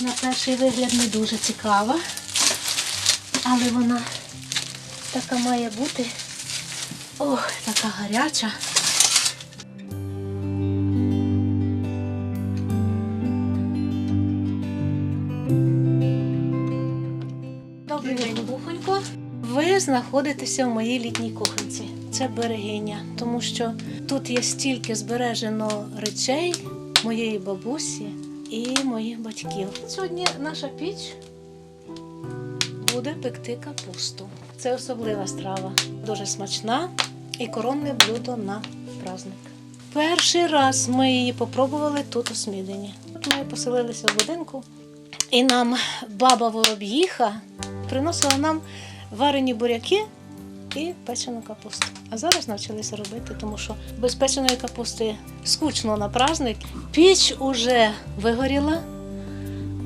На перший вигляд не дуже цікава, але вона така має бути. Ох, така гаряча. Добрий день, Бухонько. Ви знаходитеся в моїй літній кухонці. Це берегиня, тому що тут є стільки збережено речей моєї бабусі і моїх батьків. Сьогодні наша піч буде пекти капусту. Це особлива страва, дуже смачна і коронне блюдо на праздник. Перший раз ми її попробували тут у Смідині. От Ми поселилися в будинку, і нам баба Вороб'їха приносила нам варені буряки і печену капусту. А зараз навчилися робити, тому що без печеної капусти скучно на праздник. Піч уже вигоріла,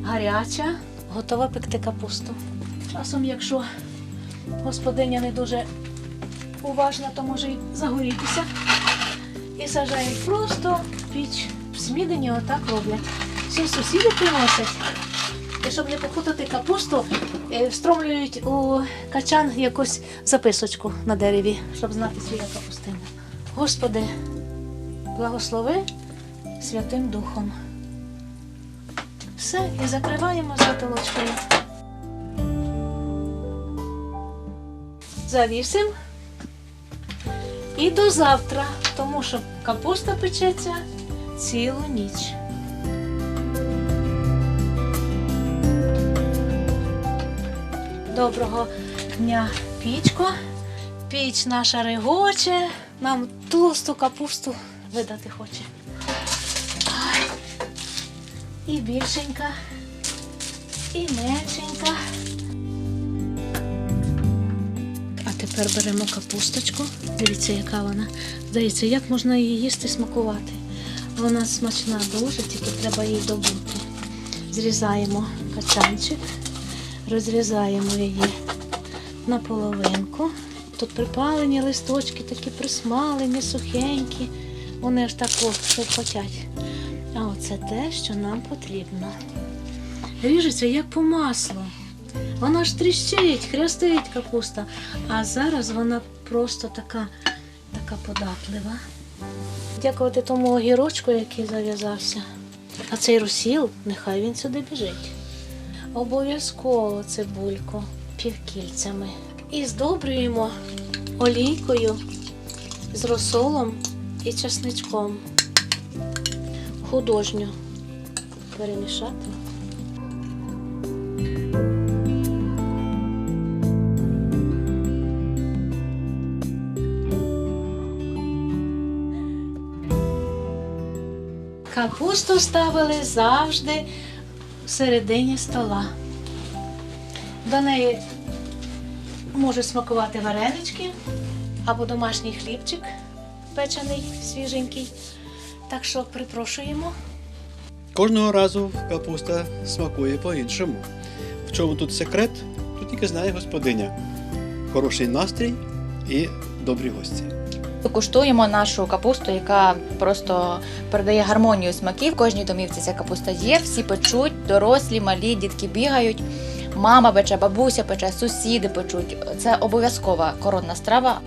гаряча, готова пекти капусту. Часом, якщо господиня не дуже уважна, то може й загорітися. І сажають просто піч. В смідені отак роблять. Всі сусіди приносять. І щоб не попутати капусту, е, встромлюють у качан якусь записочку на дереві, щоб знати свій капустина. Господи, благослови Святим Духом. Все, і закриваємо затолочкою. Завісим. І до завтра, тому що капуста печеться цілу ніч. Доброго дня, пічко. Піч наша регоче, нам тлусту капусту видати хоче. І більшенька, і меншенька. А тепер беремо капусточку. Дивіться, яка вона. Здається, як можна її їсти смакувати. Вона смачна дуже, тільки треба її добути. Зрізаємо качанчик, розрізаємо її на половинку. Тут припалені листочки, такі присмалені, сухенькі. Вони ж так от шурхотять. А оце те, що нам потрібно. Ріжеться як по маслу. Вона ж тріщить, хрястить капуста. А зараз вона просто така, така податлива. Дякувати тому огірочку, який зав'язався. А цей русіл, нехай він сюди біжить. Обов'язково цибульку півкільцями. І здобрюємо олійкою з розсолом і часничком. Художньо перемішати. Капусту ставили завжди всередині стола. До неї можуть смакувати варенички або домашній хлібчик печений, свіженький. Так що припрошуємо. Кожного разу капуста смакує по-іншому. В чому тут секрет? Тут тільки знає господиня. Хороший настрій і добрі гості. Куштуємо нашу капусту, яка просто передає гармонію смаків. В кожній домівці ця капуста є, всі печуть, дорослі, малі, дітки бігають. Мама пече, бабуся пече, сусіди печуть. Це обов'язкова коронна страва.